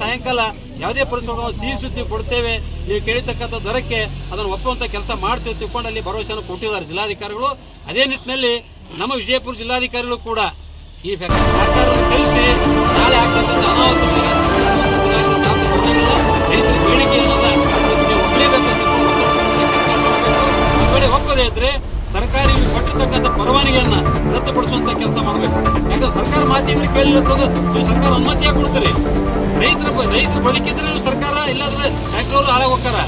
ಸಾಯಂಕಾಲ ಯಾವುದೇ ಪರಿಸ್ಥಿತಿ ನಾವು ಸಿಹಿ ಸುದ್ದಿ ಕೊಡ್ತೇವೆ. ನೀವು ಕೇಳಿರ್ತಕ್ಕಂಥ ದರಕ್ಕೆ ಅದನ್ನು ಒಪ್ಪುವಂಥ ಕೆಲಸ ಮಾಡ್ತೇವೆ ತಿಳ್ಕೊಂಡು ಅಲ್ಲಿ ಭರವಸೆಯನ್ನು ಕೊಟ್ಟಿದ್ದಾರೆ ಜಿಲ್ಲಾಧಿಕಾರಿಗಳು. ಅದೇ ನಿಟ್ಟಿನಲ್ಲಿ ನಮ್ಮ ವಿಜಯಪುರ ಜಿಲ್ಲಾಧಿಕಾರಿಗಳು ಕೂಡ ಈ ಕಳಿಸಿ ನಾಳೆ ಆಗ್ತಕ್ಕಂಥ ಒಪ್ಪದೇ ಇದ್ರೆ ಸರ್ಕಾರ ಇಲ್ಲಿ ಕೊಟ್ಟಿರ್ತಕ್ಕಂಥ ಪರವಾನಗಿಯನ್ನ ರದ್ದುಪಡಿಸುವಂತ ಕೆಲಸ ಮಾಡಬೇಕು. ಯಾಕಂದ್ರೆ ಸರ್ಕಾರ ಮಾತಿ ಇವ್ರಿಗೆ ಕೇಳಿಲ್ಲ ನೀವು ಸರ್ಕಾರ ಅನುಮತಿಯ ಕೊಡ್ತೀರಿ. ರೈತರ ರೈತರು ಬದುಕಿದ್ರೆ ನೀವು ಸರ್ಕಾರ ಇಲ್ಲಾಂದ್ರೆ ಟ್ಯಾಕ್ಟರ್ ಹಾಳಾಗಿ ಹೋಗ್ತಾರ.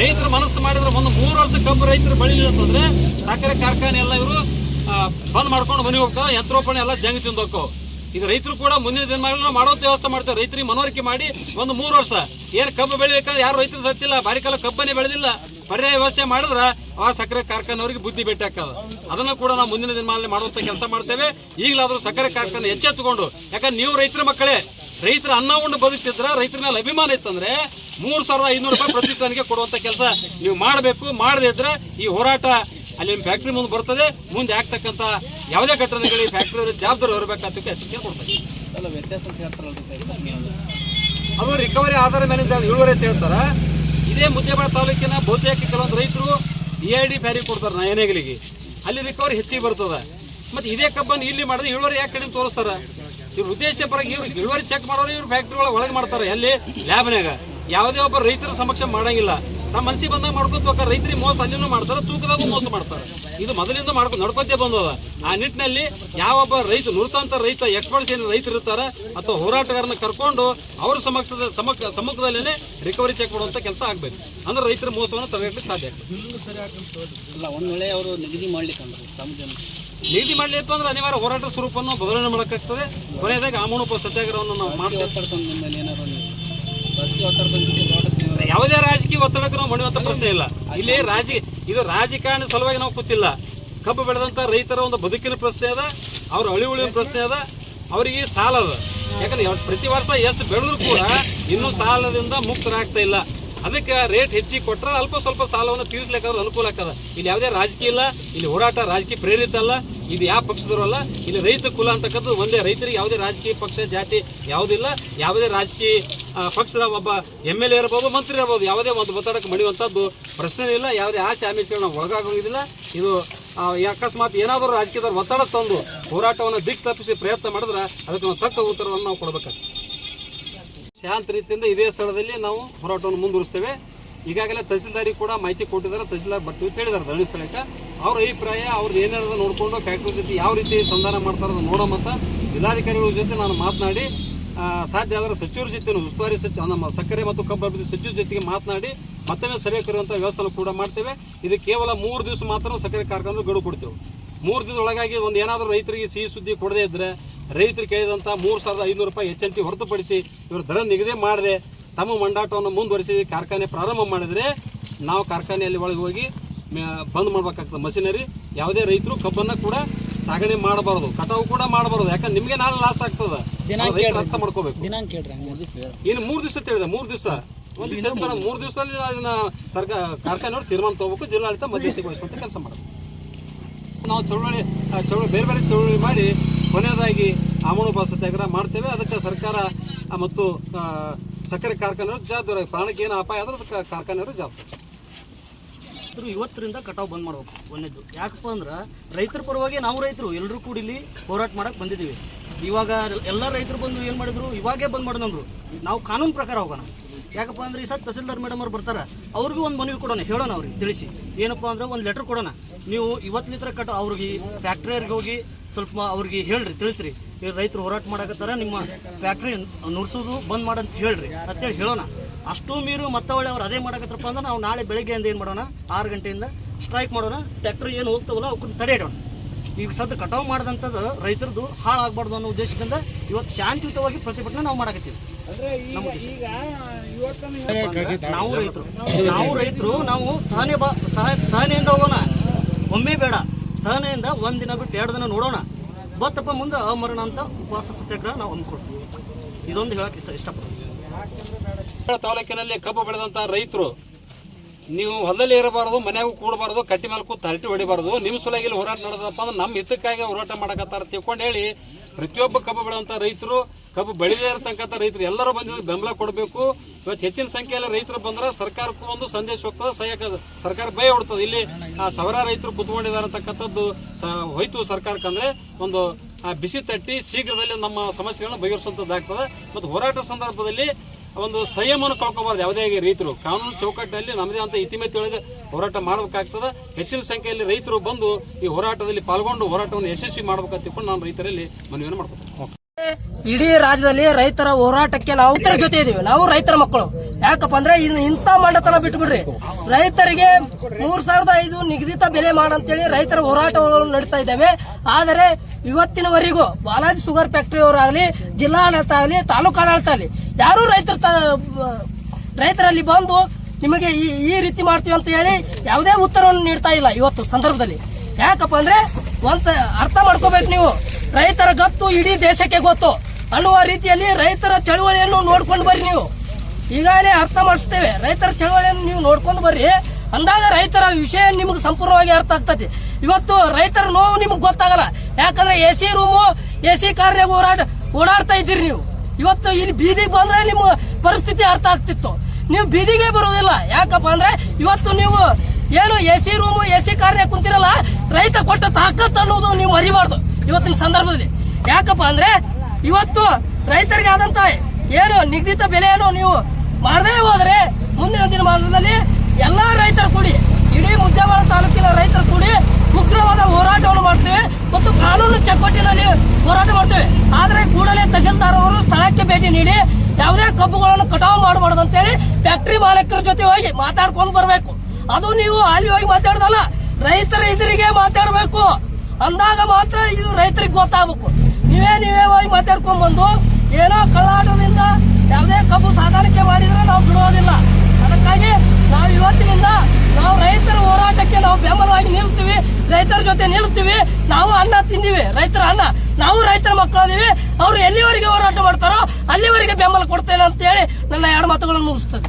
ರೈತರ ಮನಸ್ಸು ಮಾಡಿದ್ರೆ ಒಂದು ಮೂರು ವರ್ಷ ಕಬ್ಬು ರೈತರು ಬೆಳಿಲಿಲ್ಲ ಅಂತಂದ್ರೆ ಸಕ್ಕರೆ ಕಾರ್ಖಾನೆ ಎಲ್ಲ ಇವರು ಬಂದ್ ಮಾಡ್ಕೊಂಡು ಮನೆ ಹೋಗ್ತಾವ ಯಂತ್ರೋಪಣೆ ಎಲ್ಲ ಜಂಗ್ ತಿಂದು ಹೋಗ್ತಾವ ಈಗ ರೈತರು ಕೂಡ ಮುಂದಿನ ದಿನಮಾನ ಮಾಡೋ ವ್ಯವಸ್ಥೆ ಮಾಡ್ತಾರೆ. ರೈತರಿಗೆ ಮನವರಿಕೆ ಮಾಡಿ ಒಂದು ಮೂರು ವರ್ಷ. ಏನು ಕಬ್ಬು ಬೆಳಿಬೇಕಂದ್ರೆ ಯಾರು ರೈತರು ಸತ್ತಿಲ್ಲ ಬಾರಿ ಕಾಲ ಕಬ್ಬನ್ನೇ ಬೆಳೆದಿಲ್ಲ. ಪರ್ಯಾಯ ವ್ಯವಸ್ಥೆ ಮಾಡಿದ್ರೆ ಆ ಸಕ್ಕರೆ ಕಾರ್ಖಾನೆಯವರಿಗೆ ಬುದ್ಧಿ ಭೇಟಿ ಹಾಕದ ಅದನ್ನು ಕೂಡ ನಾವು ಮುಂದಿನ ದಿನಮಾನದಲ್ಲಿ ಮಾಡುವಂತ ಕೆಲಸ ಮಾಡ್ತೇವೆ. ಈಗಲಾದ್ರೂ ಸಕ್ಕರೆ ಕಾರ್ಖಾನೆ ಎಚ್ಚೆತ್ತುಕೊಂಡು ಯಾಕಂದ್ರೆ ನೀವು ರೈತರ ಮಕ್ಕಳೇ ರೈತರ ಅನ್ನ ಉಂಡು ಬದುಕ್ತಿದ್ರ ರೈತರ ಮೇಲೆ ಅಭಿಮಾನ ಇತ್ತಂದ್ರೆ ಮೂರು ಸಾವಿರದ ಐನೂರು ರೂಪಾಯಿ ಪ್ರತಿ ಟನ್ಗೆ ಕೊಡುವಂತ ಕೆಲಸ ನೀವು ಮಾಡಬೇಕು. ಮಾಡದೇ ಇದ್ರೆ ಈ ಹೋರಾಟ ಅಲ್ಲಿ ಫ್ಯಾಕ್ಟ್ರಿ ಮುಂದೆ ಬರ್ತದೆ. ಮುಂದೆ ಆಗ್ತಕ್ಕಂತ ಯಾವುದೇ ಘಟನೆಗಳಿ ಫ್ಯಾಕ್ಟ್ರಿ ಜವಾಬ್ದಾರಿ ಹೊರಬೇಕಂತ ಎಚ್ಚರಿಕೆ ಕೊಡ್ತಾರೆ ಅದು ರಿಕವರಿ ಆಧಾರ ಮೇಲಿಂದ ಇಳುವರಿ ಅಂತ ಹೇಳ್ತಾರ. ಇದೇ ಮುದ್ದೇಬಾಳ ತಾಲೂಕಿನ ಬಹುತೇಕ ಕೆಲವೊಂದು ರೈತರು ಇ ಐ ಡಿ ಬ್ಯಾರಿ ಕೊಡ್ತಾರೆ ನಯನೆಗಳಿಗೆ ಅಲ್ಲಿ ರಿಕವರಿ ಹೆಚ್ಚಿಗೆ ಬರ್ತದ. ಮತ್ತೆ ಇದೇ ಕಬ್ಬನ್ನು ಇಲ್ಲಿ ಮಾಡಿದ್ರೆ ಇಳುವರಿ ಯಾಕೆ ಕಡಿಮೆ ತೋರಿಸ್ತಾರೆ? ಇವ್ರ ಉದ್ದೇಶ ಪರವಾಗಿ ಇವ್ರು ಇಳುವರಿ ಚೆಕ್ ಮಾಡೋರು ಇವ್ರು ಫ್ಯಾಕ್ಟ್ರಿ ಒಳಗೆ ಒಳಗೆ ಮಾಡ್ತಾರೆ ಅಲ್ಲಿ ಲ್ಯಾಬ್ನಾಗ ಯಾವುದೇ ಒಬ್ಬ ರೈತರ ಸಮಕ್ಷ ಮಾಡಂಗಿಲ್ಲ. ನಮ್ಮ ಮನಸ್ಸಿಗೆ ಬಂದಾಗ ಮಾಡ್ಕೊತ ರೈತರಿಗೆ ಮೋಸ ಅಲ್ಲಿನೂ ಮಾಡ್ತಾರೆ ತೂಕದಾಗೂ ಮೋಸ ಮಾಡ್ತಾರೆ. ಇದು ಮೊದಲಿಂದ ಮಾಡ್ಕೊಂಡು ನಡ್ಕೊತೇ ಬಂದದ. ಆ ನಿಟ್ಟಿನಲ್ಲಿ ಯಾವೊಬ್ಬ ರೈತ ನುರಿತಂತ ರೈತ ಎಕ್ಸ್ಪರ್ಟ್ಸ್ ಏನು ರೈತರು ಇರ್ತಾರೆ. ಅಥವಾ ಹೋರಾಟಗಾರನ ಕರ್ಕೊಂಡು ಅವ್ರ ಸಮಕ್ಷದ ಸಮಕ್ ಸಮ್ಮುಖದಲ್ಲೇ ರಿಕವರಿ ಚೆಕ್ ಮಾಡುವಂತ ಕೆಲಸ ಆಗ್ಬೇಕು. ಅಂದ್ರೆ ರೈತರ ಮೋಸವನ್ನು ತಡೆಗಟ್ಟಲಿಕ್ಕೆ ಸಾಧ್ಯ ಆಗ್ತದೆ. ಅಲ್ಲ ಒಂದ್ ವೇಳೆ ಅವರು ನಿಗದಿ ಮಾಡ್ಲಿಕ್ಕೆ ಅಂದ್ರೆ ನಿಗದಿ ಮಾಡ್ಲಿಪ್ಪ ಅಂದ್ರೆ ಅನಿವಾರ್ಯ ಹೋರಾಟ ಸ್ವರೂಪವನ್ನು ಬದಲಾವಣೆ ಮಾಡಕ್ಕಾಗ್ತದೆ. ಕೊನೆಯದಾಗಿ ಆಮೂಣಪ್ಪ ಸತ್ಯಾಗ್ರಹವನ್ನು ನಾವು ಮೇಲೆ ಏನಾದ್ರು ಯಾವುದೇ ರಾಜಕೀಯ ಒತ್ತಡಕ್ಕೆ ನಾವು ಮಣಿಯುವಂತ ಪ್ರಶ್ನೆ ಇಲ್ಲ. ಇಲ್ಲಿ ರಾಜಿ, ಇದು ರಾಜಕಾರಣ ಸಲುವಾಗಿ ನಾವು ಕೂತಿಲ್ಲ. ಕಬ್ಬು ಬೆಳೆದಂತ ರೈತರ ಒಂದು ಬದುಕಿನ ಪ್ರಶ್ನೆ ಅದ, ಅವ್ರ ಅಳಿ ಉಳಿನ ಪ್ರಶ್ನೆ ಅದ, ಅವರಿಗೆ ಸಾಲ ಅದ. ಯಾಕಂದ್ರೆ ಪ್ರತಿ ವರ್ಷ ಎಷ್ಟು ಬೆಳೆದ್ರು ಕೂಡ ಇನ್ನೂ ಸಾಲದಿಂದ ಮುಕ್ತರಾಗ್ತಾ ಇಲ್ಲ. ಅದಕ್ಕೆ ರೇಟ್ ಹೆಚ್ಚಿಗೆ ಕೊಟ್ಟರೆ ಅಲ್ಪ ಸ್ವಲ್ಪ ಸಾಲವನ್ನು ತೀರಿಸ್ಲಿಕ್ಕೆ ಅನುಕೂಲ ಆಗ್ತದೆ. ಇಲ್ಲಿ ಯಾವುದೇ ರಾಜಕೀಯ ಇಲ್ಲ, ಇಲ್ಲಿ ಹೋರಾಟ ರಾಜಕೀಯ ಪ್ರೇರಿತ ಅಲ್ಲ. ಇದು ಯಾವ ಪಕ್ಷದವರು ಅಲ್ಲ, ಇಲ್ಲಿ ರೈತ ಕುಲ ಅಂತಕ್ಕಂಥದ್ದು ಒಂದೇ. ರೈತರಿಗೆ ಯಾವುದೇ ರಾಜಕೀಯ ಪಕ್ಷ, ಜಾತಿ ಯಾವುದಿಲ್ಲ. ಯಾವುದೇ ರಾಜಕೀಯ ಪಕ್ಷದ ಒಬ್ಬ ಎಂ ಎಲ್ ಎ ಇರ್ಬೋದು, ಮಂತ್ರಿ ಇರ್ಬೋದು, ಯಾವುದೇ ಒಂದು ಒತ್ತಡಕ್ಕೆ ಮಡಿಯುವಂಥದ್ದು ಪ್ರಶ್ನೆ ಇಲ್ಲ. ಯಾವುದೇ ಆಚೆ ಆಮಿಷಗಳನ್ನ ಒಳಗಾಗೋದಿಲ್ಲ ಇದು ಅಕಸ್ಮಾತ್ ಏನಾದರೂ ರಾಜಕೀಯದವ್ರು ಒತ್ತಡ ತಂದು ಹೋರಾಟವನ್ನು ದಿಕ್ ತಪ್ಪಿಸಿ ಪ್ರಯತ್ನ ಮಾಡಿದ್ರೆ ಅದಕ್ಕೆ ನಾವು ತಕ್ಕ ಉತ್ತರವನ್ನು ನಾವು ಕೊಡಬೇಕಾಗ್ತದೆ. ಶಾಂತ ರೀತಿಯಿಂದ ಇದೇ ಸ್ಥಳದಲ್ಲಿ ನಾವು ಹೋರಾಟವನ್ನು ಮುಂದುವರಿಸ್ತೇವೆ. ಈಗಾಗಲೇ ತಹಸೀಲ್ದಾರಿ ಕೂಡ ಮಾಹಿತಿ ಕೊಟ್ಟಿದ್ದಾರೆ, ತಹಸೀಲ್ದಾರ್ ಬರ್ತೀವಿ ಅಂತ ಹೇಳಿದ್ದಾರೆ ಧರಣಿ ಸ್ಥಳಕ್ಕೆ. ಅವ್ರ ಅಭಿಪ್ರಾಯ, ಅವ್ರದ್ದು ಏನಾರ ನೋಡಿಕೊಂಡು ಫ್ಯಾಕ್ಟ್ರಿ ಜೊತೆ ಯಾವ ರೀತಿ ಸಂಧಾನ ಮಾಡ್ತಾರೆ ಅದನ್ನು ನೋಡೋಮಂತ ಜಿಲ್ಲಾಧಿಕಾರಿಗಳ ಜೊತೆ ನಾನು ಮಾತನಾಡಿ ಸಾಧ್ಯ ಆದರೆ ಸಚಿವರ ಜೊತೆ ಉಸ್ತುವಾರಿ ಸಚಿವ ನಮ್ಮ ಸಕ್ಕರೆ ಮತ್ತು ಕಬ್ಬು ಅಭಿವೃದ್ಧಿ ಸಚಿವರ ಜೊತೆಗೆ ಮಾತನಾಡಿ ಮತ್ತೊಮ್ಮೆ ಸಭೆ ಕರೆಯುವಂಥ ವ್ಯವಸ್ಥೆ ಕೂಡ ಮಾಡ್ತೇವೆ. ಇದು ಕೇವಲ ಮೂರು ದಿವಸ ಮಾತ್ರ ಸಕ್ಕರೆ ಕಾರ್ಖಾನೆ ಗಡು ಕೊಡ್ತೇವೆ. ಮೂರು ದಿವಸ ಒಳಗಾಗಿ ಒಂದು ಏನಾದರೂ ರೈತರಿಗೆ ಸಿಹಿ ಸುದ್ದಿ ಕೊಡದೇ ಇದ್ದರೆ ರೈತರು ಕೇಳಿದಂಥ ಮೂರು ಸಾವಿರದ ಐನೂರು ರೂಪಾಯಿ ಎಚ್ ಹೊರತುಪಡಿಸಿ ಇವರು ದರ ನಿಗದಿ ಮಾಡದೆ ತಮ್ಮ ಮಂಡಾಟವನ್ನು ಮುಂದುವರಿಸಿ ಕಾರ್ಖಾನೆ ಪ್ರಾರಂಭ ಮಾಡಿದರೆ ನಾವು ಕಾರ್ಖಾನೆಯಲ್ಲಿ ಒಳಗೆ ಹೋಗಿ ಮ- ಬಂದ್ ಮಾಡಬೇಕಾಗ್ತದೆ ಮಷಿನರಿ. ಯಾವುದೇ ರೈತರು ಕಬ್ಬನ್ನು ಕೂಡ ಸಾಗಣೆ ಮಾಡಬಾರದು. ಕಟಾವು ಕೂಡ ಮಾಡಬಾರದು. ಯಾಕಂದ್ರೆ ನಿಮಗೆ ನಾಳೆ ಲಾಸ್ ಆಗ್ತದೆ. ಅರ್ಥ ಮಾಡ್ಕೋಬೇಕು. ದಿನಾಂಕ ಕೇಳ್ರಿ ಹಂಗೆ ಇನ್ನು ಮೂರು ದಿವಸ ತಿಳಿದೆ ಮೂರು ದಿವಸ. ಒಂದು ದಿವಸ ಮೂರು ದಿವಸದಲ್ಲಿ ಅದನ್ನ ಸರ್ಕಾರ ಕಾರ್ಖಾನೆಯವರು ತೀರ್ಮಾನ ತಗೋಬೇಕು ಜಿಲ್ಲಾಡಳಿತ ಮಧ್ಯಸ್ಥಿಗೊಳಿಸುವಂತ ಕೆಲಸ ಮಾಡಬೇಕು. ನಾವು ಚಳುವಳಿ ಆ, ಚಳುವಳಿ ಬೇರೆ ಬೇರೆ ಚಳುವಳಿ ಮಾಡಿ ಕೊನೆಯದಾಗಿ ಆಮಣೋಪ ಸತ್ಯಾಗ್ರಹ ಮಾಡ್ತೇವೆ. ಅದಕ್ಕೆ ಸರ್ಕಾರ ಮತ್ತು ಸಕ್ಕರೆ ಕಾರ್ಖಾನೆಯವರು ಜವಾಬ್ದಾರ ಪ್ರಾಣಕ್ಕೆ ಏನು ಅಪಾಯ ಆದ್ರೆ ಅದಕ್ಕೆ ಕಾರ್ಖಾನೆಯವರು ಜವಾಬ್ದಾರಿ ರೈತರು ಇವತ್ತರಿಂದ ಕಟಾವು ಬಂದ್ ಮಾಡ್ಬೇಕು ಒಂದೇದು ಯಾಕಪ್ಪ ಅಂದ್ರೆ, ರೈತರ ಪರವಾಗಿ ನಾವು ರೈತರು ಎಲ್ಲರೂ ಕೂಡ ಇಲ್ಲಿ ಹೋರಾಟ ಮಾಡಕ್ ಬಂದಿದ್ದೀವಿ. ಇವಾಗ ಎಲ್ಲ ರೈತರು ಬಂದು ಏನು ಮಾಡಿದ್ರು? ಇವಾಗೇ ಬಂದ್ ಮಾಡೋದಂದ್ರು ನಾವು ಕಾನೂನು ಪ್ರಕಾರ ಹೋಗೋಣ. ಯಾಕಪ್ಪ ಅಂದ್ರೆ, ಈ ಸತ್ ತಹಸೀಲ್ದಾರ್ ಮೇಡಮ್ ಅವ್ರು ಬರ್ತಾರೆ, ಅವ್ರಿಗೂ ಒಂದು ಮನವಿ ಕೊಡೋಣ, ಹೇಳೋಣ ಅವ್ರಿಗೆ, ತಿಳಿಸಿ. ಏನಪ್ಪ ಅಂದ್ರೆ, ಒಂದು ಲೆಟರ್ ಕೊಡೋಣ. ನೀವು ಇವತ್ತಿಲಿತ್ರ ಕಟ, ಅವ್ರಿಗೆ ಫ್ಯಾಕ್ಟ್ರಿಯವ್ರಿಗೆ ಹೋಗಿ ಸ್ವಲ್ಪ ಅವ್ರಿಗೆ ಹೇಳ್ರಿ ತಿಳಿಸ್ರಿ. ಈ ರೈತರು ಹೋರಾಟ ಮಾಡಕತ್ತಾರ ನಿಮ್ಮ ಫ್ಯಾಕ್ಟ್ರಿ ನುಡ್ಸೋದು ಬಂದ್ ಮಾಡಂತ ಹೇಳ್ರಿ. ಅಂತೇಳಿ ಹೇಳೋಣ. ಅಷ್ಟು ಮೀರು ಮತ್ತೆ ಒಳ್ಳೆ ಅವ್ರು ಅದೇ ಮಾಡಕತ್ತರಪ್ಪ ಅಂದ್ರೆ ನಾವು ನಾಳೆ ಬೆಳಗ್ಗೆಯಿಂದ ಏನು ಮಾಡೋಣ? ಆರು ಗಂಟೆಯಿಂದ ಸ್ಟ್ರೈಕ್ ಮಾಡೋಣ. ಟ್ಯಾಕ್ಟ್ರ್ ಏನು ಹೋಗ್ತಾವಲ್ಲ ಅವಕ್ಕನ್ನು ತಡೆ ಇಡೋಣ. ಈಗ ಸದ್ದು ಕಟಾವು ಮಾಡಿದಂಥದ್ದು ರೈತರದ್ದು ಹಾಳಾಗಬಾರ್ದು ಅನ್ನೋ ಉದ್ದೇಶದಿಂದ ಇವತ್ತು ಶಾಂತಿಯುತವಾಗಿ ಪ್ರತಿಭಟನೆ ನಾವು ಮಾಡಕತ್ತೀವಿ. ನಾವು ರೈತರು. ನಾವು ರೈತರು. ನಾವು ಸಹನೆ ಬಾ ಸಹ ಸಹನೆಯಿಂದ ಹೋಗೋಣ. ಒಮ್ಮೆ ಬೇಡ. ಸಹನೆಯಿಂದ ಒಂದಿನ ಬಿಟ್ಟು ಎರಡು ದಿನ ನೋಡೋಣ. ಬತ್ತಪ್ಪ ಮುಂದೆ ಅಮರಣ ಅಂತ ಉಪವಾಸ ಸತ್ಯಾಗ್ರಹ ನಾವು ಅಂದ್ಕೊಡ್ತೀವಿ ಇದೊಂದು ಹೇಳಕ್ಕೆ ಇಷ್ಟಪಡ್ತೀವಿ ತಾಲೂಕಿನಲ್ಲಿ ಕಬ್ಬು ಬೆಳೆದಂತ ರೈತರು, ನೀವು ಹೊಲದಲ್ಲಿ ಇರಬಾರದು ಮನ್ಯಾಗೂ ಕೂಡಬಾರದು, ಕಟ್ಟಿ ಮೇಲೆ ಕೂತು ಹರಟಿ ಹೊಡಿಬಾರದು, ನಿಮ್ಮ ಸಲುವಾಗಿ ಹೋರಾಟ ನಡೆದಪ್ಪ ಅಂದ್ರೆ ನಮ್ಮ ಹಿತಕ್ಕಾಗಿ ಹೋರಾಟ ಮಾಡಕತ್ತಾರ ತಿಳ್ಕೊಂಡು ಹೇಳಿ ಪ್ರತಿಯೊಬ್ಬ ಕಬ್ಬು ಬೆಳೆಯುವಂತ ರೈತರು, ಕಬ್ಬು ಬೆಳೆದೇ ಇರತಕ್ಕಂಥ ರೈತರು ಎಲ್ಲರೂ ಬಂದಿದ್ದು ಬೆಂಬಲ ಕೊಡಬೇಕು. ಇವತ್ತು ಹೆಚ್ಚಿನ ಸಂಖ್ಯೆಯಲ್ಲಿ ರೈತರು ಬಂದ್ರೆ ಸರ್ಕಾರಕ್ಕೂ ಒಂದು ಸಂದೇಶ ಹೋಗ್ತದೆ, ಸಹಾಯಕ ಸರ್ಕಾರ ಭಯ ಹೊಡ್ತದೆ. ಇಲ್ಲಿ ಆ ಸಾವಿರಾರು ರೈತರು ಕುತ್ಕೊಂಡಿದ್ದಾರೆ ಅಂತಕ್ಕಂಥದ್ದು ಹೋಯ್ತು ಸರ್ಕಾರಕ್ಕೆ ಅಂದ್ರೆ ಒಂದು ಬಿಸಿ ತಟ್ಟಿ ಶೀಘ್ರದಲ್ಲಿ ನಮ್ಮ ಸಮಸ್ಯೆಗಳನ್ನ ಬಗೆಹರಿಸುವಂಥದ್ದಾಗ್ತದೆ ಮತ್ತು ಹೋರಾಟ ಸಂದರ್ಭದಲ್ಲಿ ಒಂದು ಸಂಯಮವನ್ನು ಕಳ್ಕೊಬಾರ್ದು. ಯಾವುದೇ ರೈತರು. ಕಾನೂನು ಚೌಕಟ್ಟಿನಲ್ಲಿ ನಮ್ಮದೇ ಅಂತ ಇತಿಮಿತಿಯೊಳಗೆ ಹೋರಾಟ ಮಾಡಬೇಕಾಗ್ತದೆ. ಹೆಚ್ಚಿನ ಸಂಖ್ಯೆಯಲ್ಲಿ ರೈತರು ಬಂದು ಈ ಹೋರಾಟದಲ್ಲಿ ಪಾಲ್ಗೊಂಡು ಹೋರಾಟವನ್ನು ಯಶಸ್ವಿ ಮಾಡಬೇಕಂತ ತಿಳ್ಕೊಂಡು ನಾನು ರೈತರಲ್ಲಿ ಮನವಿಯನ್ನು ಮಾಡ್ಕೊತೀನಿ. ಇಡೀ ರಾಜ್ಯದಲ್ಲಿ ರೈತರ ಹೋರಾಟಕ್ಕೆ ನಾವು ಜೊತೆ ಇದೀವಿ. ನಾವು ರೈತರ ಮಕ್ಕಳು. ಯಾಕಪ್ಪ ಅಂದ್ರೆ ಇಂತ ಮಂಡತನ ಬಿಟ್ಬಿಡ್ರಿ. ರೈತರಿಗೆ ಮೂರ್ ಸಾವಿರದ ಐದು ನಿಗದಿತ ಬೆಲೆ ಮಾಡಂತೇಳಿ ರೈತರ ಹೋರಾಟಗಳು ನಡೀತಾ ಇದ್ದೇವೆ. ಆದರೆ ಇವತ್ತಿನವರೆಗೂ ಬಾಲಾಜಿ ಶುಗರ್ ಫ್ಯಾಕ್ಟರಿ ಅವರಾಗಲಿ ಜಿಲ್ಲಾಡಳಿತ ಆಗಲಿ ತಾಲೂಕು ಆಡಳಿತ ಆಗಲಿ, ಯಾರೂ ರೈತರ ರೈತರಲ್ಲಿ ಬಂದು ನಿಮಗೆ ಈ ಈ ರೀತಿ ಮಾಡ್ತೀವಿ ಅಂತ ಹೇಳಿ ಯಾವುದೇ ಉತ್ತರವನ್ನು ನೀಡ್ತಾ ಇಲ್ಲ ಇವತ್ತು ಸಂದರ್ಭದಲ್ಲಿ. ಯಾಕಪ್ಪ ಅಂದ್ರೆ ಒಂದ್ ಅರ್ಥ ಮಾಡ್ಕೋಬೇಕು ನೀವು. ರೈತರ ಗತ್ತು ಇಡೀ ದೇಶಕ್ಕೆ ಗೊತ್ತು. ಅನ್ನುವ ರೀತಿಯಲ್ಲಿ ರೈತರ ಚಳುವಳಿಯನ್ನು ನೋಡ್ಕೊಂಡು ಬರ್ರಿ ನೀವು. ಈಗಾಗಲೇ ಅರ್ಥ ಮಾಡಿಸ್ತೇವೆ. ರೈತರ ಚಳುವಳಿಯನ್ನು ನೀವು ನೋಡ್ಕೊಂಡು ಬರ್ರಿ. ಅಂದಾಗ ರೈತರ ವಿಷಯ ನಿಮ್ಗೆ ಸಂಪೂರ್ಣವಾಗಿ ಅರ್ಥ ಆಗ್ತದೆ. ಇವತ್ತು ರೈತರ ನೋವು ನಿಮ್ಗೆ ಗೊತ್ತಾಗಲ್ಲ. ಯಾಕಂದ್ರೆ A C room, A C ಕಾರ್ನಾಗ ಓಡಾಡ ಓಡಾಡ್ತಾ ಇದ್ದೀರಿ ನೀವು. ಇವತ್ತು ಇಲ್ಲಿ ಬೀದಿಗೆ ಬಂದ್ರೆ ನಿಮ್ಮ ಪರಿಸ್ಥಿತಿ ಅರ್ಥ ಆಗ್ತಿತ್ತು. ನೀವು ಬೀದಿಗೆ ಬರುವುದಿಲ್ಲ. ಯಾಕಪ್ಪ ಅಂದ್ರೆ ಇವತ್ತು ನೀವು ಏನು A C room, A C ಕಾರ್ಯ ಕುಂತಿರಲ್ಲ, ರೈತ ಕೊಟ್ಟ ತಾಕತ್ತು ಅನ್ನೋದು ನೀವು ಮರಿಬಾರ್ದು ಇವತ್ತಿನ ಸಂದರ್ಭದಲ್ಲಿ. ಯಾಕಪ್ಪ ಅಂದ್ರೆ ಇವತ್ತು ರೈತರಿಗೆ ಆದಂತ ಏನು ನಿಗದಿತ ಬೆಲೆಯನ್ನು ನೀವು ಮಾಡದೇ ಹೋದ್ರೆ ಮುಂದಿನ ದಿನಮಾನದಲ್ಲಿ ಎಲ್ಲಾ ರೈತರು ಕೂಡಿ, ಇಡೀ ಮುದ್ದೇವಾಡ ತಾಲೂಕಿನ ರೈತರು ಕೂಡಿ ಉಗ್ರವಾದ ಹೋರಾಟವನ್ನು ಮಾಡ್ತೇವೆ ಮತ್ತು ಕಾನೂನು ಚೌಕಟ್ಟಿನಲ್ಲಿ ಹೋರಾಟ ಮಾಡ್ತೇವೆ. ಆದ್ರೆ ಕೂಡಲೇ ತಹಸೀಲ್ದಾರ್ ಅವರು ಸ್ಥಳಕ್ಕೆ ಭೇಟಿ ನೀಡಿ ಯಾವುದೇ ಕಬ್ಬುಗಳನ್ನು ಕಟಾವು ಮಾಡಬಾರ್ದು ಅಂತೇಳಿ ಫ್ಯಾಕ್ಟರಿ ಮಾಲೀಕರ ಜೊತೆ ಹೋಗಿ ಮಾತಾಡ್ಕೊಂಡು ಬರಬೇಕು. ಅದು ನೀವು ಅಲ್ಲಿ ಹೋಗಿ ಮಾತಾಡೋದಲ್ಲ, ರೈತರ ಎದುರಿಗೆ ಮಾತಾಡಬೇಕು. ಅಂದಾಗ ಮಾತ್ರ ಇದು ರೈತರಿಗೆ ಗೊತ್ತಾಗಬೇಕು. ನೀವೇ ನೀವೇ ಹೋಗಿ ಮಾತಾಡ್ಕೊಂಡ್ ಬಂದು ಏನೋ ಕಳ್ಳಾಟದಿಂದ ಯಾವುದೇ ಕಬ್ಬು ಸಾಗಾಣಿಕೆ ಮಾಡಿದ್ರೆ ನಾವು ಬಿಡೋದಿಲ್ಲ. ಅದಕ್ಕಾಗಿ ನಾವು ಇವತ್ತಿನಿಂದ ನಾವು ರೈತರ ಹೋರಾಟಕ್ಕೆ ನಾವು ಬೆಂಬಲವಾಗಿ ನಿಲ್ತೀವಿ, ರೈತರ ಜೊತೆ ನಿಲ್ತೀವಿ. ನಾವು ಅನ್ನ ತಿಂದೀವಿ, ರೈತರ ಅನ್ನ. ನಾವು ರೈತರ ಮಕ್ಕಳದೀವಿ. ಅವರು ಎಲ್ಲಿವರೆಗೆ ಹೋರಾಟ ಮಾಡ್ತಾರೋ ಅಲ್ಲಿವರೆಗೆ ಬೆಂಬಲ ಕೊಡ್ತೇನೆ ಅಂತ ಹೇಳಿ ನನ್ನ ಎರಡು ಮಾತುಗಳನ್ನು ಮುಗಿಸ್ತದೆ